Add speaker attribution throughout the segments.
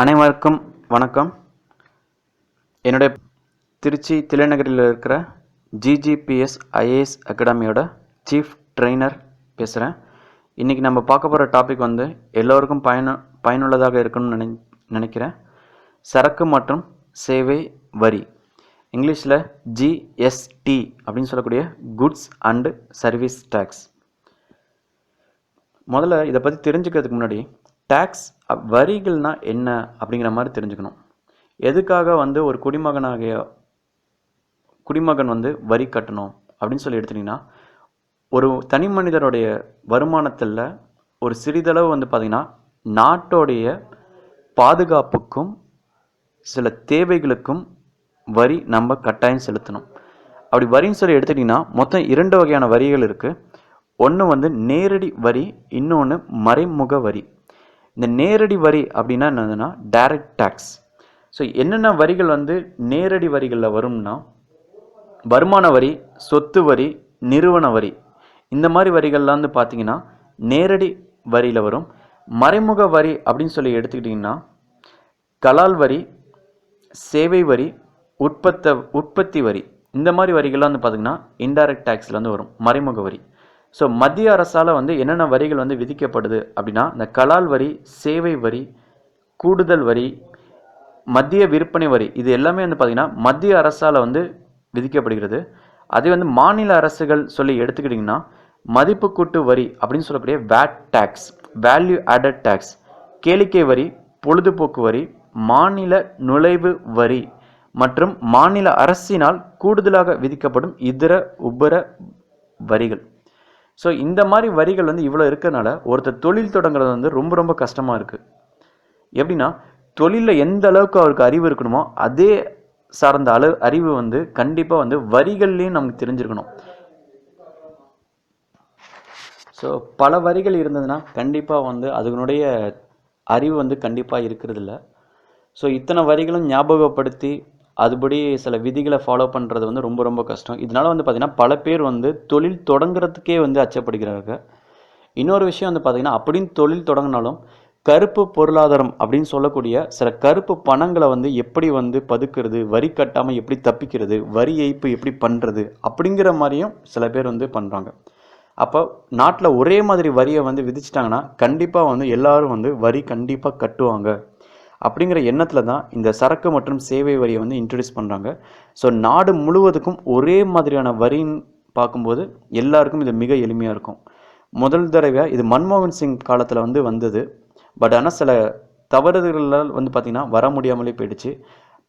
Speaker 1: அனைவருக்கும் வணக்கம். என்னுடைய திருச்சி தில்லைநகரில் இருக்கிற ஜிஜிபிஎஸ் ஐஏஎஸ் அகாடமியோட சீஃப் ட்ரெயினர் பேசுகிறேன் இன்றைக்கி நம்ம பார்க்க போகிற டாபிக் வந்து எல்லோருக்கும் பயனு பயனுள்ளதாக இருக்கணும்னு நினை நினைக்கிறேன். சரக்கு மற்றும் சேவை வரி. இங்கிலீஷில் ஜிஎஸ்டி அப்படின்னு சொல்லக்கூடிய குட்ஸ் அண்டு சர்வீஸ் டேக்ஸ் முதல்ல இதை பற்றி தெரிஞ்சுக்கிறதுக்கு முன்னாடி டேக்ஸ் வரிகள்னால் என்ன அப்படிங்கிற மாதிரி தெரிஞ்சுக்கணும். எதுக்காக வந்து ஒரு குடிமகனாகிய குடிமகன் வந்து வரி கட்டணும் அப்படின்னு சொல்லி எடுத்துட்டிங்கன்னா ஒரு தனி மனிதருடைய வருமானத்தில் ஒரு சிறிதளவு வந்து பார்த்திங்கன்னா நாட்டோடைய பாதுகாப்புக்கும் சில தேவைகளுக்கும் வரி நம்ம கட்டாயம் செலுத்தணும். அப்படி வரின்னு சொல்லி எடுத்துட்டிங்கன்னா மொத்தம் இரண்டு வகையான வரிகள் இருக்குது ஒன்று வந்து நேரடி வரி இன்னொன்று மறைமுக வரி. இந்த நேரடி வரி அப்படின்னா என்னதுன்னா டைரக்ட் டேக்ஸ் ஸோ என்னென்ன வரிகள் வந்து நேரடி வரிகளில் வரும்னா வருமான வரி சொத்து வரி நிறுவன வரி இந்த மாதிரி வரிகள்லாம் வந்து பார்த்தீங்கன்னா நேரடி வரியில் வரும். மறைமுக வரி அப்படின்னு சொல்லி எடுத்துக்கிட்டிங்கன்னா கலால் வரி சேவை வரி உற்பத்த உற்பத்தி வரி இந்த மாதிரி வரிகள்லாம் வந்து பார்த்திங்கன்னா இன்டைரக்ட் டேக்ஸில் வந்து வரும். மறைமுக வரி. ஸோ மத்திய அரசால் வந்து என்னென்ன வரிகள் வந்து விதிக்கப்படுது அப்படின்னா இந்த கலால் வரி சேவை வரி கூடுதல் வரி மத்திய விற்பனை வரி இது எல்லாமே வந்து பார்த்திங்கன்னா மத்திய அரசால் வந்து விதிக்கப்படுகிறது. அதே வந்து மாநில அரசுகள் சொல்லி எடுத்துக்கிட்டிங்கன்னா மதிப்பு கூட்டு வரி அப்படின்னு சொல்லக்கூடிய VAT tax value added tax கேளிக்கை வரி பொழுதுபோக்கு வரி மாநில நுழைவு வரி மற்றும் மாநில அரசினால் கூடுதலாக விதிக்கப்படும் இதர உபர வரிகள். ஸோ இந்த மாதிரி வரிகள் வந்து இவ்வளோ இருக்கறனால ஒருத்தர் தொழில் தொடங்குறது வந்து ரொம்ப ரொம்ப கஷ்டமாக இருக்குது எப்படின்னா தொழிலில் எந்த அளவுக்கு அவருக்கு அறிவு இருக்கணுமோ அதே சார்ந்த அளவு அறிவு வந்து கண்டிப்பாக வந்து வரிகள்லேயும் நமக்கு தெரிஞ்சிருக்கணும். ஸோ பல வரிகள் இருந்ததுன்னா கண்டிப்பாக வந்து அதனுடைய அறிவு வந்து கண்டிப்பாக இருக்கிறது இல்லை ஸோ இத்தனை வரிகளும் ஞாபகப்படுத்தி அதுபடி சில விதிகளை ஃபாலோ பண்ணுறது வந்து ரொம்ப ரொம்ப கஷ்டம். இதனால் வந்து பார்த்திங்கன்னா பல பேர் வந்து தொழில் தொடங்குறதுக்கே வந்து அச்சப்படுகிறார்கள் இன்னொரு விஷயம் வந்து பார்த்திங்கன்னா அப்படின்னு தொழில் தொடங்கினாலும் கருப்பு பொருளாதாரம் அப்படின்னு சொல்லக்கூடிய சில கருப்பு பணங்களை வந்து எப்படி வந்து பதுக்கிறது வரி கட்டாமல் எப்படி தப்பிக்கிறது வரி ஏய்ப்பு எப்படி பண்ணுறது அப்படிங்கிற மாதிரியும் சில பேர் வந்து பண்ணுறாங்க அப்போ நாட்டில் ஒரே மாதிரி வரியை வந்து விதிச்சிட்டாங்கன்னா கண்டிப்பாக வந்து எல்லாரும் வந்து வரி கண்டிப்பாக கட்டுவாங்க. அப்படிங்கிற எண்ணத்தில் தான் இந்த சரக்கு மற்றும் சேவை வரியை வந்து இன்ட்ரடியூஸ் பண்ணுறாங்க ஸோ நாடு முழுவதுக்கும் ஒரே மாதிரியான வரின்னு பார்க்கும்போது எல்லாருக்கும் இது மிக எளிமையாக இருக்கும். முதல் தடவையாக இது மன்மோகன் சிங் காலத்தில் வந்து வந்தது. பட் ஆனால் சில தவறுதல்களால் வந்து பார்த்திங்கன்னா வர முடியாமலே போயிடுச்சு.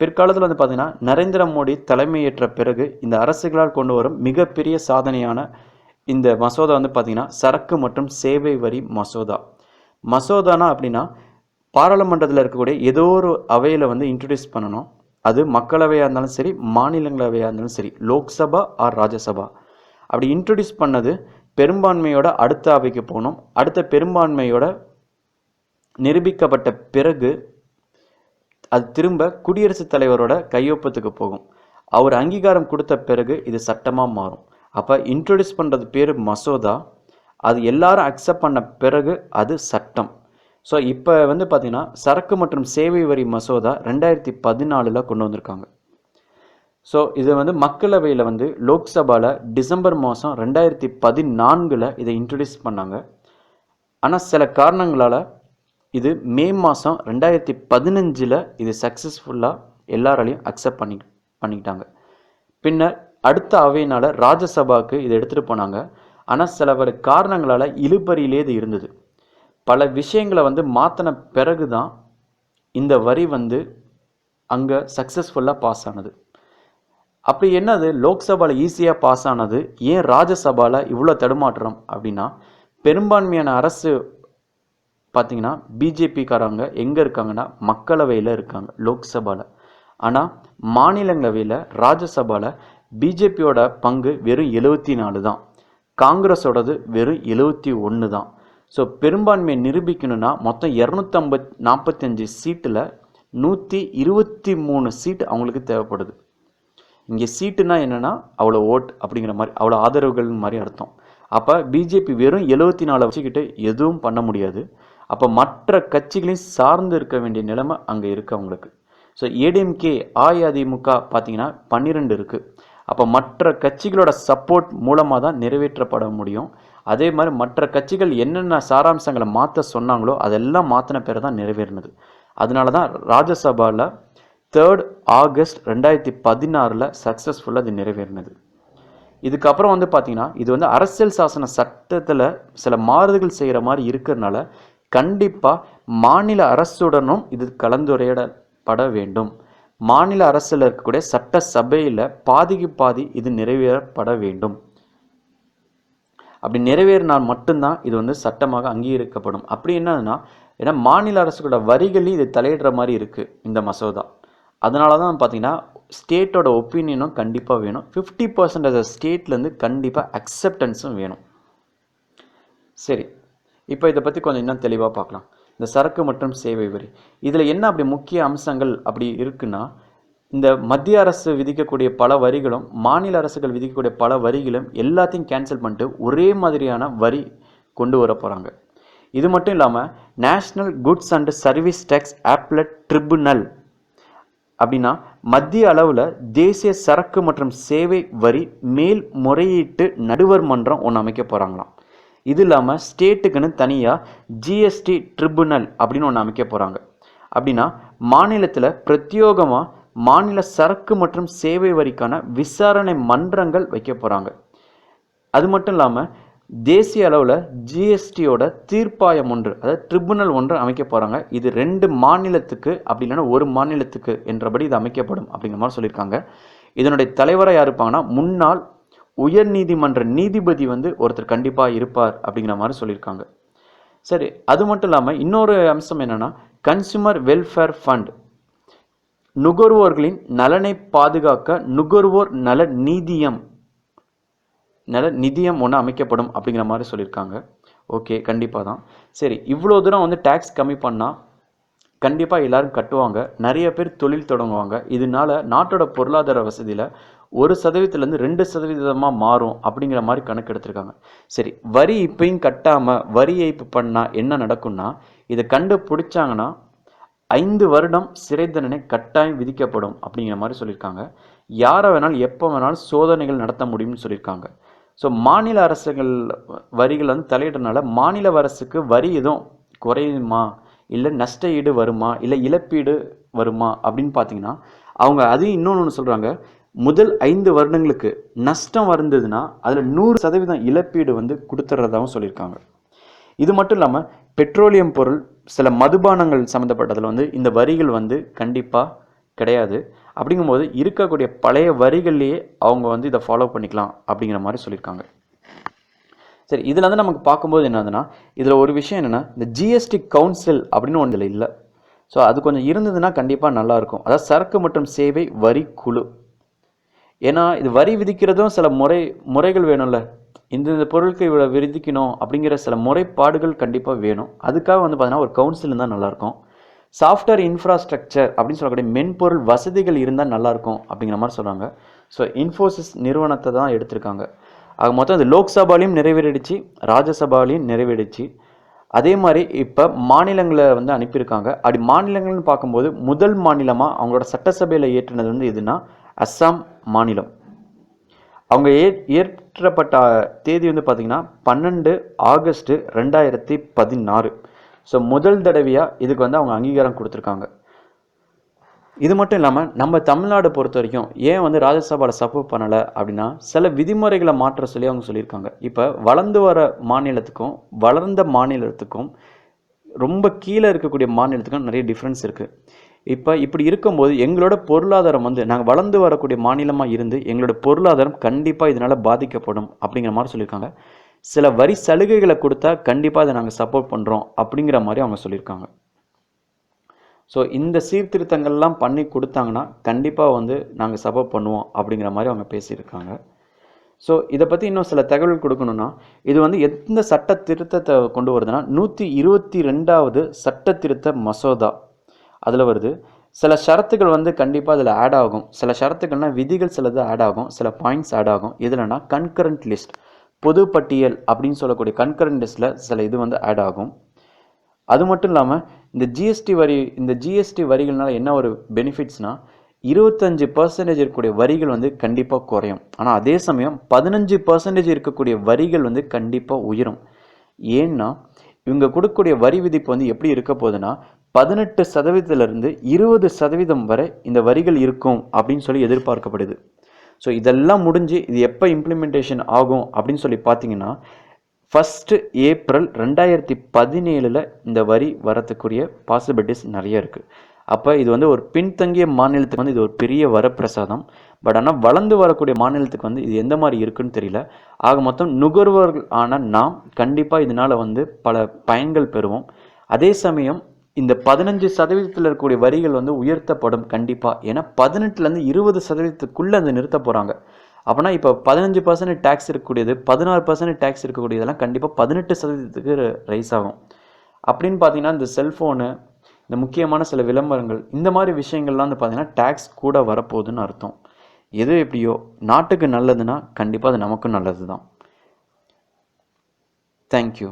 Speaker 1: பிற்காலத்தில் வந்து பார்த்திங்கன்னா நரேந்திர மோடி தலைமையேற்ற பிறகு இந்த அரசுகளால் கொண்டு வரும் மிகப்பெரிய சாதனையான இந்த மசோதா வந்து பார்த்திங்கன்னா சரக்கு மற்றும் சேவை வரி மசோதா. மசோதானா அப்படின்னா பாராளுமன்றத்தில் இருக்கக்கூடிய ஏதோ ஒரு அவையில் வந்து இன்ட்ரடியூஸ் பண்ணணும். அது மக்களவையாக இருந்தாலும் சரி மாநிலங்களவையாக இருந்தாலும் சரி லோக்சபா ஆர் ராஜ்யசபா. அப்படி இன்ட்ரடியூஸ் பண்ணது பெரும்பான்மையோட அடுத்த அவைக்கு போகணும். அடுத்த பெரும்பான்மையோட நிரூபிக்கப்பட்ட பிறகு அது திரும்ப குடியரசுத் தலைவரோட கையொப்பத்துக்கு போகும். அவர் அங்கீகாரம் கொடுத்த பிறகு இது சட்டமாக மாறும். அப்போ இன்ட்ரடியூஸ் பண்ணுறது பேர் மசோதா. அது எல்லாரும் அக்செப்ட் பண்ண பிறகு அது சட்டம். ஸோ இப்போ வந்து பார்த்திங்கன்னா சரக்கு மற்றும் சேவை வரி மசோதா ரெண்டாயிரத்தி பதினாலில் கொண்டு வந்திருக்காங்க. ஸோ இது வந்து மக்களவையில் வந்து லோக்சபாவில் டிசம்பர் மாதம் ரெண்டாயிரத்தி பதினான்கில் இதை இன்ட்ரடியூஸ் பண்ணாங்க. ஆனால் சில காரணங்களால் இது மே மாதம் ரெண்டாயிரத்தி பதினஞ்சில் இது சக்ஸஸ்ஃபுல்லாக எல்லாராலையும் அக்செப்ட் பண்ணி பண்ணிக்கிட்டாங்க. பின்னர் அடுத்த அவையினால் ராஜ்யசபாவுக்கு இதை எடுத்துகிட்டு போனாங்க. ஆனால் சில பல காரணங்களால் இழுபறியிலே இது இருந்தது. பல விஷயங்களை வந்து மாற்றின பிறகு தான் இந்த வரி வந்து அங்கே சக்ஸஸ்ஃபுல்லாக பாஸ் ஆனது. அப்படி என்னது? லோக்சபாவில் ஈஸியாக பாஸ் ஆனது. ஏன் ராஜ்யசபாவில் இவ்வளோ தடுமாற்றம் அப்படின்னா பெரும்பான்மையான அரசு பார்த்தீங்கன்னா பிஜேபிக்காரங்க எங்கே இருக்காங்கன்னா மக்களவையில் இருக்காங்க லோக்சபாவில் ஆனால் மாநிலங்களவையில் ராஜ்யசபாவில் பிஜேபியோட பங்கு வெறும் எழுபத்தி நாலு தான் காங்கிரஸோடது வெறும் எழுபத்தி ஒன்று தான் ஸோ பெரும்பான்மையை நிரூபிக்கணும்னா மொத்தம் இரநூத்தம்பத் நாற்பத்தஞ்சு சீட்டில் நூற்றி இருபத்தி மூணு சீட்டு அவங்களுக்கு தேவைப்படுது. இங்கே சீட்டுனா என்னென்னா அவ்வளோ ஓட் அப்படிங்கிற மாதிரி அவ்வளோ ஆதரவுகள் மாதிரி அர்த்தம். அப்போ பிஜேபி வெறும் எழுபத்தி நாலு வச்சுக்கிட்டு எதுவும் பண்ண முடியாது. அப்போ மற்ற கட்சிகளையும் சார்ந்து இருக்க வேண்டிய நிலைமை அங்கே இருக்குது அவங்களுக்கு. ஸோ ஏடிஎம்கே அஇஅதிமுக பார்த்தீங்கன்னா பன்னிரெண்டு இருக்குது அப்போ மற்ற கட்சிகளோட சப்போர்ட் மூலமாக தான் நிறைவேற்றப்பட முடியும். அதே மாதிரி மற்ற கட்சிகள் என்னென்ன சாராம்சங்களை மாற்ற சொன்னாங்களோ அதெல்லாம் மாற்றின பேர் தான் நிறைவேறினது. அதனால தான் ராஜ்யசபாவில் தேர்ட் ஆகஸ்ட் ரெண்டாயிரத்தி பதினாறில் சக்ஸஸ்ஃபுல்லாக அது நிறைவேறினது. இதுக்கப்புறம் வந்து பார்த்திங்கன்னா இது வந்து அரசியல் சாசன சட்டத்தில் சில மாறுதல்கள் செய்கிற மாதிரி இருக்கிறதுனால கண்டிப்பாக மாநில அரசுடனும் இது கலந்துரையாடப்பட வேண்டும். மாநில அரசில் இருக்கக்கூடிய சட்ட சபையில் பாதிக்கு பாதி இது நிறைவேறப்பட வேண்டும். அப்படி நிறைவேறினால் மட்டும்தான் இது வந்து சட்டமாக அங்கீகரிக்கப்படும். அப்படி என்னன்னா ஏன்னா மாநில அரசுகளோட வரிகளையும் இது தலையிடுற மாதிரி இருக்குது இந்த மசோதா. அதனால தான் பார்த்தீங்கன்னா ஸ்டேட்டோட ஒப்பீனியனும் கண்டிப்பாக வேணும். ஃபிஃப்டி பர்சன்டேஜ் ஸ்டேட்லேருந்து கண்டிப்பாக அக்செப்டன்ஸும் வேணும். சரி. இப்போ இதை பற்றி கொஞ்சம் இன்னும் தெளிவாக பார்க்கலாம். இந்த சரக்கு மற்றும் சேவை வரி. இதில் என்ன அப்படி முக்கிய அம்சங்கள் அப்படி இருக்குன்னா இந்த மத்திய அரசு விதிக்கக்கூடிய பல வரிகளும் மாநில அரசுகள் விதிக்கக்கூடிய பல வரிகளும் எல்லாத்தையும் கேன்சல் பண்ணிட்டு ஒரே மாதிரியான வரி கொண்டு வர போகிறாங்க இது மட்டும் இல்லாமல் national goods and service tax appellate tribunal அப்படின்னா மத்திய அளவில் தேசிய சரக்கு மற்றும் சேவை வரி மேல் முறையீட்டு நடுவர் மன்றம் ஒன்று அமைக்க போகிறாங்களாம் இது இல்லாமல் ஸ்டேட்டுக்குன்னு தனியாக ஜிஎஸ்டி ட்ரிபுனல் அப்படின்னு ஒன்று அமைக்க போகிறாங்க அப்படின்னா மாநிலத்தில் பிரத்யோகமாக மாநில சரக்கு மற்றும் சேவை வரிக்கான விசாரணை மன்றங்கள் வைக்க போகிறாங்க அது மட்டும் இல்லாமல் தேசிய அளவில் ஜிஎஸ்டியோட தீர்ப்பாயம் ஒன்று அதாவது ட்ரிபுனல் ஒன்று அமைக்க போகிறாங்க இது ரெண்டு மாநிலத்துக்கு அப்படி இல்லைன்னா ஒரு மாநிலத்துக்கு என்றபடி இது அமைக்கப்படும் அப்படிங்கிற மாதிரி சொல்லியிருக்காங்க. இதனுடைய தலைவராக யார் இருப்பாங்கன்னா முன்னாள் உயர் நீதிமன்ற நீதிபதி வந்து ஒருத்தர் கண்டிப்பாக இருப்பார் அப்படிங்கிற மாதிரி சொல்லியிருக்காங்க. சரி அது மட்டும் இல்லாமல் இன்னொரு அம்சம் என்னென்னா கன்சியூமர் வெல்ஃபேர் ஃபண்ட் நுகர்வோர்களின் நலனை பாதுகாக்க நுகர்வோர் நல நீதியம். நல நிதியம் ஒன்று அமைக்கப்படும் அப்படிங்கிற மாதிரி சொல்லியிருக்காங்க. ஓகே கண்டிப்பாக தான். சரி இவ்வளோ தூரம் வந்து டேக்ஸ் கம்மி பண்ணால் கண்டிப்பாக எல்லாரும் கட்டுவாங்க. நிறைய பேர் தொழில் தொடங்குவாங்க. இதனால நாட்டோட பொருளாதார வசதியில் ஒரு சதவீதத்துலேருந்து ரெண்டு சதவீதமாக மாறும் அப்படிங்கிற மாதிரி கணக்கு எடுத்திருக்காங்க. சரி வரி இப்பயும் கட்டாமல் வரி ஏய்ப்பு பண்ணால் என்ன நடக்கும்னா இதை கண்டுபிடிச்சாங்கன்னா ஐந்து வருடம் சிறை தண்டனை கட்டாயம் விதிக்கப்படும் அப்படிங்கிற மாதிரி சொல்லியிருக்காங்க. யாரை வேணாலும் எப்போ வேணாலும் சோதனைகள் நடத்த முடியும்னு சொல்லியிருக்காங்க. ஸோ மாநில அரசுகள் வரிகள் வந்து தலையிடனால மாநில அரசுக்கு வரி எதுவும் குறையுமா? இல்லை நஷ்ட ஈடு வருமா? இல்லை இழப்பீடு வருமா? அப்படின்னு பார்த்தீங்கன்னா அவங்க அதையும் இன்னொன்று ஒன்று சொல்கிறாங்க முதல் ஐந்து வருடங்களுக்கு நஷ்டம் வந்ததுன்னா அதில் நூறு சதவீதம் இழப்பீடு வந்து கொடுத்துட்றதாகவும் சொல்லியிருக்காங்க. இது மட்டும் இல்லாமல் பெட்ரோலியம் பொருள் சில மதுபானங்கள் சம்மந்தப்பட்டதில் வந்து இந்த வரிகள் வந்து கண்டிப்பாக கிடையாது. அப்படிங்கும்போது இருக்கக்கூடிய பழைய வரிகள்லேயே அவங்க வந்து இதை ஃபாலோ பண்ணிக்கலாம் அப்படிங்கிற மாதிரி சொல்லியிருக்காங்க. சரி இதில் வந்து நமக்கு பார்க்கும்போது என்னதுன்னா இதில் ஒரு விஷயம் என்னென்னா இந்த ஜிஎஸ்டி கவுன்சில் அப்படின்னு ஒன்று இதில் இல்லை. ஸோ அது கொஞ்சம் இருந்ததுன்னா கண்டிப்பாக நல்லாயிருக்கும் அதாவது சரக்கு மற்றும் சேவை வரி குழு. ஏன்னா இது வரி விதிக்கிறதும் சில முறை முறைகள் வேணும்ல. இந்த இந்த பொருளுக்கு இவ்வளோ விரிதிக்கணும் அப்படிங்கிற சில முறைப்பாடுகள் கண்டிப்பாக வேணும். அதுக்காக வந்து பார்த்தீங்கன்னா ஒரு கவுன்சில் இருந்தால் நல்லாயிருக்கும். சாஃப்ட்வேர் இன்ஃப்ராஸ்ட்ரக்சர் அப்படின்னு சொல்லக்கூடிய மென்பொருள் வசதிகள் இருந்தால் நல்லாயிருக்கும் அப்படிங்கிற மாதிரி சொல்கிறாங்க ஸோ இன்ஃபோசிஸ் நிறுவனத்தை தான் எடுத்திருக்காங்க. ஆக மொத்தம் அது லோக்சபாலையும் நிறைவேறிடுச்சு ராஜ்யசபாலையும் நிறைவேறிடுச்சு. அதே மாதிரி இப்போ மாநிலங்களை வந்து அனுப்பியிருக்காங்க. அப்படி மாநிலங்கள்னு பார்க்கும்போது முதல் மாநிலமாக அவங்களோட சட்டசபையில் ஏற்றினது வந்து எதுனா அஸ்ஸாம் மாநிலம். அவங்க ஏ ஏற்றப்பட்ட தேதி வந்து பார்த்திங்கன்னா பன்னெண்டு ஆகஸ்ட்டு ரெண்டாயிரத்தி பதினாறு. ஸோ முதல் தடவையாக இதுக்கு வந்து அவங்க அங்கீகாரம் கொடுத்துருக்காங்க. இது மட்டும் இல்லாமல் நம்ம தமிழ்நாடு பொறுத்த வரைக்கும் ஏன் வந்து ராஜ்யசபாவில் சப்போர்ட் பண்ணலை அப்படின்னா சில விதிமுறைகளை மாற்ற சொல்லி அவங்க சொல்லியிருக்காங்க. இப்போ வளர்ந்து வர மாநிலத்துக்கும் வளர்ந்த மாநிலத்துக்கும் ரொம்ப கீழே இருக்கக்கூடிய மாநிலத்துக்கும் நிறைய டிஃப்ரென்ஸ் இருக்குது இப்போ இப்படி இருக்கும்போது எங்களோட பொருளாதாரம் வந்து நாங்கள் வளர்ந்து வரக்கூடிய மாநிலமாக இருந்து எங்களோட பொருளாதாரம் கண்டிப்பாக இதனால் பாதிக்கப்படும் அப்படிங்கிற மாதிரி சொல்லியிருக்காங்க. சில வரி சலுகைகளை கொடுத்தா கண்டிப்பாக அதை நாங்கள் சப்போர்ட் பண்ணுறோம் அப்படிங்கிற மாதிரி அவங்க சொல்லியிருக்காங்க. ஸோ இந்த சீர்திருத்தங்கள்லாம் பண்ணி கொடுத்தாங்கன்னா கண்டிப்பாக வந்து நாங்கள் சப்போர்ட் பண்ணுவோம் அப்படிங்கிற மாதிரி அவங்க பேசியிருக்காங்க. ஸோ இதை பற்றி இன்னும் சில தகவல் கொடுக்கணும்னா இது வந்து எந்த சட்ட திருத்தத்தை கொண்டு வருதுன்னா நூற்றி இருபத்தி ரெண்டாவது சட்ட திருத்த மசோதா அதில் வருது. சில ஷரத்துகள் வந்து கண்டிப்பாக அதில் ஆட் ஆகும். சில ஷரத்துக்கள்னால் விதிகள் சிலது ஆட் ஆகும். சில பாயிண்ட்ஸ் ஆட் ஆகும். இதில்னா கன்கரண்ட் லிஸ்ட் பொது பட்டியல் அப்படின்னு சொல்லக்கூடிய கன்கரண்ட் லிஸ்ட்டில் சில இது வந்து ஆட் ஆகும். அது மட்டும் இல்லாமல் இந்த ஜிஎஸ்டி வரி இந்த ஜிஎஸ்டி வரிகள்னால என்ன ஒரு பெனிஃபிட்ஸ்னால் இருபத்தஞ்சு பர்சன்டேஜ் இருக்கக்கூடிய வரிகள் வந்து கண்டிப்பாக குறையும். ஆனால் அதே சமயம் பதினஞ்சு பர்சன்டேஜ் இருக்கக்கூடிய வரிகள் வந்து கண்டிப்பாக உயரும். ஏன்னா இவங்க கொடுக்கக்கூடிய வரி விதிப்பு வந்து எப்படி இருக்க போகுதுன்னா பதினெட்டு சதவீதத்திலிருந்து இருபது சதவீதம் வரை இந்த வரிகள் இருக்கும் அப்படின்னு சொல்லி எதிர்பார்க்கப்படுது. ஸோ இதெல்லாம் முடிஞ்சு இது எப்போ இம்ப்ளிமெண்டேஷன் ஆகும் அப்படின்னு சொல்லி பார்த்தீங்கன்னா ஃபஸ்ட்டு ஏப்ரல் ரெண்டாயிரத்தி பதினேழில் இந்த வரி வரத்துக்குரிய பாசிபிலிட்டிஸ் நிறைய இருக்குது அப்போ இது வந்து ஒரு பின்தங்கிய மாநிலத்துக்கு வந்து இது ஒரு பெரிய வரப்பிரசாதம். பட் ஆனால் வளர்ந்து வரக்கூடிய மாநிலத்துக்கு வந்து இது எந்த மாதிரி இருக்குன்னு தெரியல. ஆக மொத்தம் நுகர்வோர்கள் ஆன நாம் கண்டிப்பாக இதனால் வந்து பல பயன்கள் பெறுவோம். அதே சமயம் இந்த பதினஞ்சு சதவீதத்தில் இருக்கக்கூடிய வரிகள் வந்து உயர்த்தப்படும் கண்டிப்பாக ஏன்னா பதினெட்டுலேருந்து இருபது சதவீதத்துக்குள்ளே அந்த நிறுத்த போகிறாங்க அப்போனா இப்போ பதினஞ்சு பர்சன்ட் டேக்ஸ் இருக்கக்கூடியது பதினாறு பர்சன்ட் டேக்ஸ் இருக்கக்கூடியதெல்லாம் கண்டிப்பாக பதினெட்டு சதவீதத்துக்கு ரைஸ் ஆகும். அப்படின்னு பார்த்தீங்கன்னா இந்த செல்ஃபோனு இந்த முக்கியமான சில விளம்பரங்கள் இந்த மாதிரி விஷயங்கள்லாம் வந்து பார்த்தீங்கன்னா டேக்ஸ் கூட வரப்போகுதுன்னு அர்த்தம். எது எப்படியோ நாட்டுக்கு நல்லதுன்னா கண்டிப்பாக அது நமக்கும் நல்லது தான் தேங்க்யூ